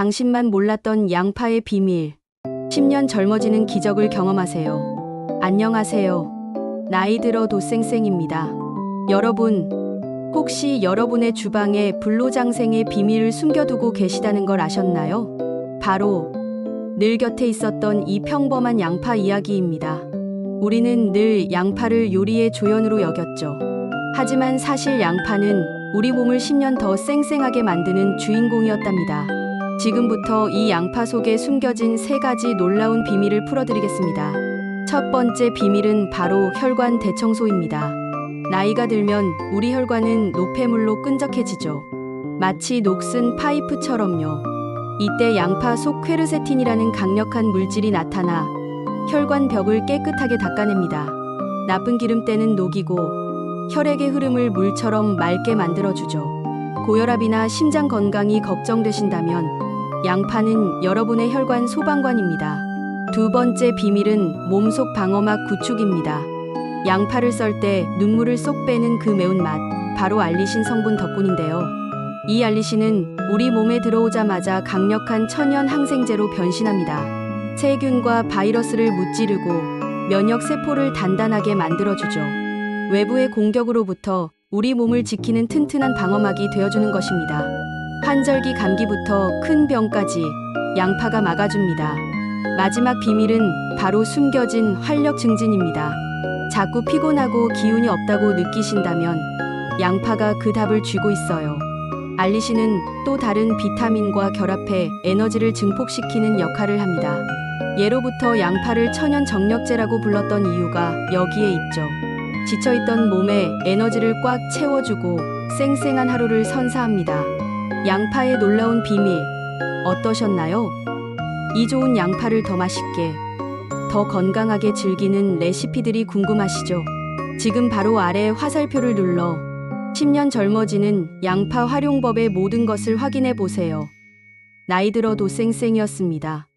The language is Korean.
당신만 몰랐던 양파의 비밀. 10년 젊어지는 기적을 경험하세요. 안녕하세요. 나이 들어 도 쌩쌩입니다. 여러분, 혹시 여러분의 주방에 불로장생의 비밀을 숨겨두고 계시다는 걸 아셨나요? 바로 늘 곁에 있었던 이 평범한 양파 이야기입니다. 우리는 늘 양파를 요리의 조연으로 여겼죠. 하지만 사실 양파는 우리 몸을 10년 더 쌩쌩하게 만드는 주인공이었답니다. 지금부터 이 양파 속에 숨겨진 세 가지 놀라운 비밀을 풀어드리겠습니다. 첫 번째 비밀은 바로 혈관 대청소입니다. 나이가 들면 우리 혈관은 노폐물로 끈적해지죠. 마치 녹슨 파이프처럼요. 이때 양파 속 퀘르세틴이라는 강력한 물질이 나타나 혈관 벽을 깨끗하게 닦아냅니다. 나쁜 기름때는 녹이고 혈액의 흐름을 물처럼 맑게 만들어주죠. 고혈압이나 심장 건강이 걱정되신다면 양파는 여러분의 혈관 소방관입니다. 두 번째 비밀은 몸속 방어막 구축입니다. 양파를 썰 때 눈물을 쏙 빼는 그 매운맛, 바로 알리신 성분 덕분인데요. 이 알리신은 우리 몸에 들어오자마자 강력한 천연 항생제로 변신합니다. 세균과 바이러스를 무찌르고 면역 세포를 단단하게 만들어주죠. 외부의 공격으로부터 우리 몸을 지키는 튼튼한 방어막이 되어주는 것입니다. 환절기 감기부터 큰 병까지 양파가 막아줍니다. 마지막 비밀은 바로 숨겨진 활력 증진입니다. 자꾸 피곤하고 기운이 없다고 느끼신다면 양파가 그 답을 쥐고 있어요. 알리시는 또 다른 비타민과 결합해 에너지를 증폭시키는 역할을 합니다. 예로부터 양파를 천연 정력제라고 불렀던 이유가 여기에 있죠. 지쳐있던 몸에 에너지를 꽉 채워주고 쌩쌩한 하루를 선사합니다. 양파의 놀라운 비밀 어떠셨나요? 이 좋은 양파를 더 맛있게, 더 건강하게 즐기는 레시피들이 궁금하시죠? 지금 바로 아래 화살표를 눌러 10년 젊어지는 양파 활용법의 모든 것을 확인해 보세요. 나이 들어도 쌩쌩이었습니다.